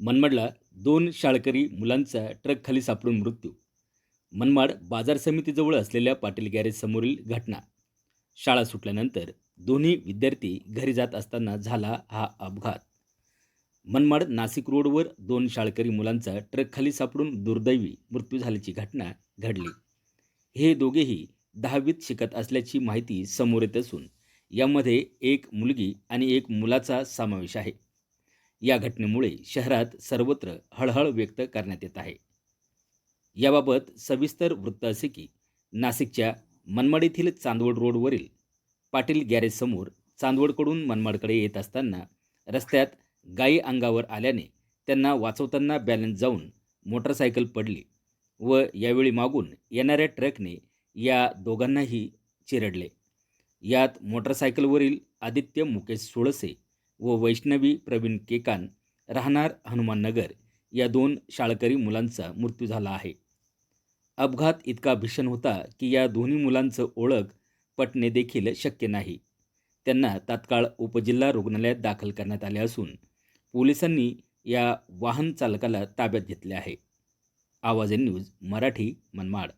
मनमाडला दोन शाळकरी मुलांचा ट्रकखाली सापडून मृत्यू. मनमाड बाजार समितीजवळ असलेल्या पाटील गॅरेजसमोरील घटना. शाळा सुटल्यानंतर दोन्ही विद्यार्थी घरी जात असताना झाला हा अपघात. मनमाड नाशिक रोडवर दोन शाळकरी मुलांचा ट्रकखाली सापडून दुर्दैवी मृत्यू झाल्याची घटना घडली. हे दोघेही दहावीत शिकत असल्याची माहिती समोर येत असून यामध्ये एक मुलगी आणि एक मुलाचा समावेश आहे. या घटनेमुळे शहरात सर्वत्र हळहळ व्यक्त करण्यात येत आहे. याबाबत सविस्तर वृत्त असे की नाशिकच्या मनमाड येथील चांदवड रोडवरील पाटील गॅरेजसमोर चांदवडकडून मनमाडकडे येत असताना रस्त्यात गायी अंगावर आल्याने त्यांना वाचवताना बॅलन्स जाऊन मोटरसायकल पडली व यावेळी मागून येणाऱ्या ट्रकने या दोघांनाही चिरडले. यात मोटरसायकलवरील आदित्य मुकेश सोळसे व वैष्णवी प्रवीण केकान राहणार हनुमाननगर या दोन शाळकरी मुलांचा मृत्यू झाला आहे. अपघात इतका भीषण होता की या दोन्ही मुलांचं ओळख पटणे देखील शक्य नाही. त्यांना तात्काळ उपजिल्हा रुग्णालयात दाखल करण्यात आले असून पोलिसांनी या वाहन चालकाला ताब्यात घेतले आहे. आवाज न्यूज मराठी मनमाड.